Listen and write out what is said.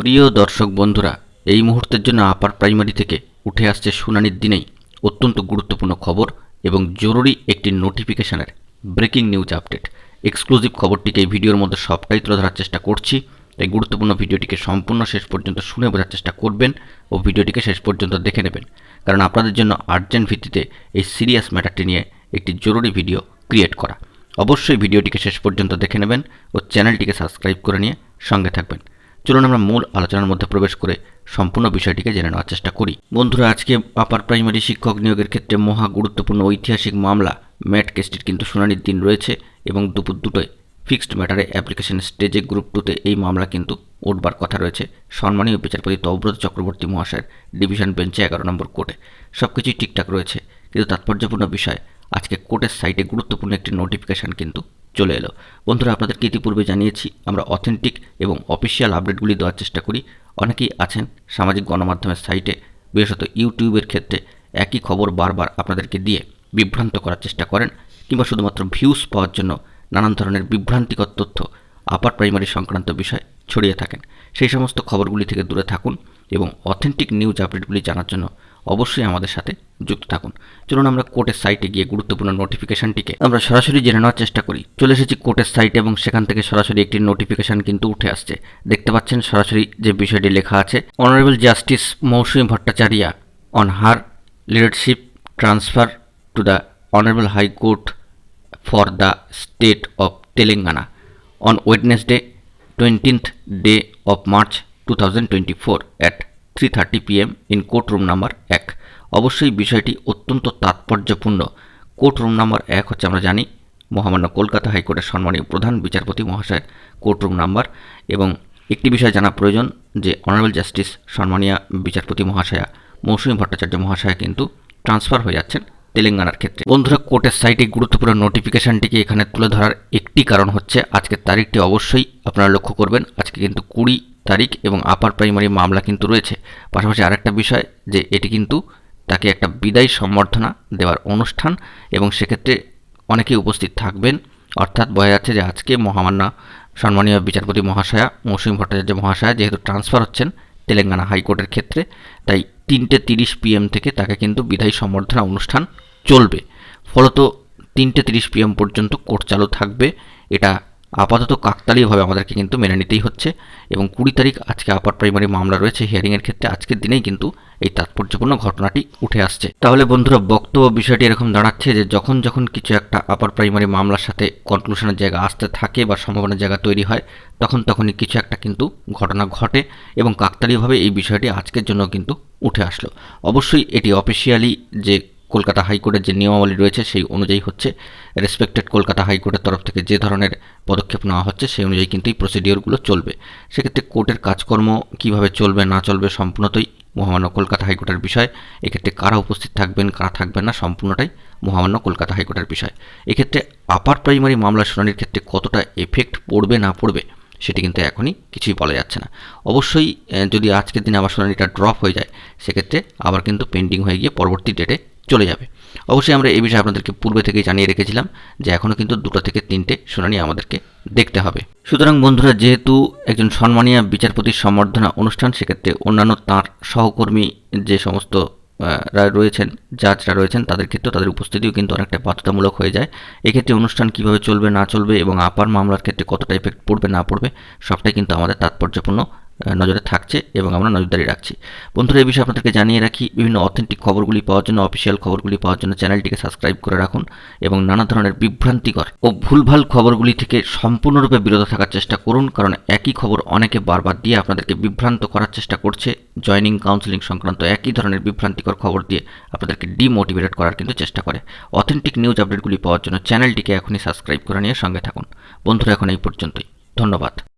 প্রিয় দর্শক বন্ধুরা, এই মুহূর্তের জন্য আপার প্রাইমারি থেকে উঠে আসছে শুনানির দিনেই অত্যন্ত গুরুত্বপূর্ণ খবর এবং জরুরি একটি নোটিফিকেশনের ব্রেকিং নিউজ আপডেট। এক্সক্লুসিভ খবরটিকে এই ভিডিওর মধ্যে সবটাই তুলে ধরার চেষ্টা করছি, তাই গুরুত্বপূর্ণ ভিডিওটিকে সম্পূর্ণ শেষ পর্যন্ত শুনে বোঝার চেষ্টা করবেন ও ভিডিওটিকে শেষ পর্যন্ত দেখে নেবেন। কারণ আপনাদের জন্য আর্জেন্ট ভিত্তিতে এই সিরিয়াস ম্যাটারটি নিয়ে একটি জরুরি ভিডিও ক্রিয়েট করা। অবশ্যই ভিডিওটিকে শেষ পর্যন্ত দেখে নেবেন ও চ্যানেলটিকে সাবস্ক্রাইব করে নিয়ে সঙ্গে থাকবেন। চলুন আমরা মূল আলোচনার মধ্যে প্রবেশ করে সম্পূর্ণ বিষয়টিকে জেনে নেওয়ার চেষ্টা করি। বন্ধুরা, আজকে আপার প্রাইমারি শিক্ষক নিয়োগের ক্ষেত্রে মহা গুরুত্বপূর্ণ ঐতিহাসিক মামলা ম্যাট কেসটির কিন্তু শুনানির দিন রয়েছে এবং দুপুর দুটোয় ফিক্সড ম্যাটারে অ্যাপ্লিকেশন স্টেজে গ্রুপ টুতে এই মামলা কিন্তু উঠবার কথা রয়েছে। সম্মানীয় বিচারপতি তব্রত চক্রবর্তী মহাশয়ের ডিভিশন বেঞ্চে এগারো নম্বর কোর্টে সব কিছুই ঠিকঠাক রয়েছে, কিন্তু তাৎপর্যপূর্ণ বিষয় আজকে কোর্টের সাইটে গুরুত্বপূর্ণ একটি নোটিফিকেশান কিন্তু চলে এলো। বন্ধুরা, আপনাদেরকে ইতিপূর্বে জানিয়েছি, আমরা অথেন্টিক এবং অফিসিয়াল আপডেটগুলি দেওয়ার চেষ্টা করি। অনেকেই আছেন সামাজিক গণমাধ্যমের সাইটে, বিশেষত ইউটিউবের ক্ষেত্রে একই খবর বারবার আপনাদেরকে দিয়ে বিভ্রান্ত করার চেষ্টা করেন, কিংবা শুধুমাত্র ভিউজ পাওয়ার জন্য নানান ধরনের বিভ্রান্তিকর তথ্য আপার প্রাইমারি সংক্রান্ত বিষয় ছড়িয়ে থাকেন। সেই সমস্ত খবরগুলি থেকে দূরে থাকুন এবং অথেন্টিক নিউজ আপডেটগুলি জানার জন্য অবশ্যই আমাদের সাথে যুক্ত থাকুন। চলুন আমরা কোর্টের সাইটে গিয়ে গুরুত্বপূর্ণ নোটিফিকেশনটিকে আমরা সরাসরি জেনে নেওয়ার চেষ্টা করি। চলে এসেছি কোর্টের সাইটে এবং সেখান থেকে সরাসরি একটি নোটিফিকেশন কিন্তু উঠে আসছে। দেখতে পাচ্ছেন সরাসরি যে বিষয়টি লেখা আছে honourable justice Mousumi Bhattacharya on her leadership transfer to the honourable high court for the state of Telangana on Wednesday 20th day of March 2024 at 3:30 pm in courtroom number 1 অবশ্যই বিষয়টি অত্যন্ত তাৎপর্যপূর্ণ। কোর্টরুম নাম্বার এক হচ্ছে আমরা জানি মহামান্য কলকাতা হাইকোর্টের সম্মানীয় প্রধান বিচারপতি মহাশয়ের কোর্টরুম নাম্বার এবং একটি বিষয় জানা প্রয়োজন যে অনারেবল জাস্টিস সম্মানীয় বিচারপতি মহাশয়া মৌসুমী ভট্টাচার্য মহাশয়া কিন্তু ট্রান্সফার হয়ে যাচ্ছেন তেলেঙ্গানার ক্ষেত্রে। বন্ধুরা কোর্টের সাইটে গুরুত্বপূর্ণ নোটিফিকেশানটিকে এখানে তুলে ধরার একটি কারণ হচ্ছে আজকের তারিখটি অবশ্যই আপনারা লক্ষ্য করবেন। আজকে কিন্তু কুড়ি তারিখ এবং আপার প্রাইমারি মামলা কিন্তু রয়েছে। পাশাপাশি আরেকটা বিষয় যে এটি কিন্তু তাকে একটা বিদায়ী সম্বর্ধনা দেওয়ার অনুষ্ঠান এবং সেক্ষেত্রে অনেকেই উপস্থিত থাকবেন। অর্থাৎ বোঝা যাচ্ছে যে আজকে মহামান্য সম্মানীয় বিচারপতি মহাশয়া মৌসুমী ভট্টাচার্য মহাশয়া যেহেতু ট্রান্সফার হচ্ছেন তেলেঙ্গানা হাইকোর্টের ক্ষেত্রে, তাই তিনটে তিরিশ পিএম থেকে তাকে কিন্তু বিদায়ী সম্বর্ধনা অনুষ্ঠান চলবে। ফলত তিনটে তিরিশ পিএম পর্যন্ত কোর্ট চালু থাকবে। এটা আপাতত কাকতালীয়ভাবে আমাদেরকে কিন্তু মেনে নিতেই হচ্ছে এবং কুড়ি তারিখ আজকে আপার প্রাইমারি মামলা রয়েছে হিয়ারিংয়ের ক্ষেত্রে আজকের দিনেই কিন্তু এই তাৎপর্যপূর্ণ ঘটনাটি উঠে আসছে। তাহলে বন্ধুরা, বক্তব্য বিষয়টি এরকম দাঁড়াচ্ছে যে যখন যখন কিছু একটা আপার প্রাইমারি মামলার সাথে কনক্লুশনের জায়গা আসতে থাকে বা সম্ভাবনার জায়গা তৈরি হয়, তখন তখনই কিছু একটা কিন্তু ঘটনা ঘটে এবং কাকতালীয়ভাবে এই বিষয়টি আজকের জন্য কিন্তু উঠে আসলো। অবশ্যই এটি অফিসিয়ালি যে কলকাতা হাইকোর্টের যে নিয়মাবলী রয়েছে সেই অনুযায়ী হচ্ছে রেসপেক্টেড কলকাতা হাইকোর্টের তরফ থেকে যে ধরনের পদক্ষেপ নেওয়া হচ্ছে সেই অনুযায়ী কিন্তু এই প্রসিডিওরগুলো চলবে। সেক্ষেত্রে কোর্টের কাজকর্ম কীভাবে চলবে, না চলবে সম্পূর্ণতই মহামান্য কলকাতা হাইকোর্টের বিষয়। এক্ষেত্রে কারা উপস্থিত থাকবেন, কারা থাকবেন না সম্পূর্ণটাই মহামান্য কলকাতা হাইকোর্টের বিষয়। এক্ষেত্রে আপার প্রাইমারি মামলা শুনানির ক্ষেত্রে কতটা এফেক্ট পড়বে, না পড়বে, সেটি কিন্তু এখনই কিছুই বলা যাচ্ছে না। অবশ্যই যদি আজকের দিনে আবার শুনানিটা ড্রপ হয়ে যায়, সেক্ষেত্রে আবার কিন্তু পেন্ডিং হয়ে গিয়ে পরবর্তী ডেটে চলে যাবে। অবশ্যই আমরা এই বিষয়ে আপনাদেরকে পূর্বে থেকেই জানিয়ে রেখেছিলাম যে এখনও কিন্তু দুটো থেকে তিনটে শুনানি আমাদেরকে দেখতে হবে। সুতরাং বন্ধুরা, যেহেতু একজন সম্মানীয় বিচারপতির সম্বর্ধনা অনুষ্ঠান, সেক্ষেত্রে অন্যান্য তার সহকর্মী যে সমস্ত রয়েছেন, জাজরা রয়েছেন, তাদের ক্ষেত্রেও তাদের উপস্থিতিও কিন্তু অনেকটা বাধ্যতামূলক হয়ে যায়। এক্ষেত্রে অনুষ্ঠান কীভাবে চলবে, না চলবে এবং আপার মামলার ক্ষেত্রে কতটা এফেক্ট পড়বে, না পড়বে, সবটাই কিন্তু আমাদের তাৎপর্যপূর্ণ নজরে থাকছে এবং আমরা নজরদারি রাখছি। বন্ধুরা, এই বিষয়ে আপনাদেরকে জানিয়ে রাখি, বিভিন্ন অথেন্টিক খবরগুলি পাওয়ার জন্য অফিসিয়াল খবরগুলি পাওয়ার জন্য চ্যানেলটিকে সাবস্ক্রাইব করে রাখুন এবং নানা ধরনের বিভ্রান্তিকর ও ভুলভাল খবরগুলি থেকে সম্পূর্ণরূপে বিরত থাকার চেষ্টা করুন, কারণ একই খবর অনেকে বারবার দিয়ে আপনাদেরকে বিভ্রান্ত করার চেষ্টা করছে। জয়নিং কাউন্সিলিং সংক্রান্ত একই ধরনের বিভ্রান্তিকর খবর দিয়ে আপনাদেরকে ডিমোটিভেটেড করার কিন্তু চেষ্টা করে। অথেন্টিক নিউজ আপডেটগুলি পাওয়ার জন্য চ্যানেলটিকে এখনই সাবস্ক্রাইব করে নিয়ে সঙ্গে থাকুন। বন্ধুরা, এখন এই পর্যন্তই। ধন্যবাদ।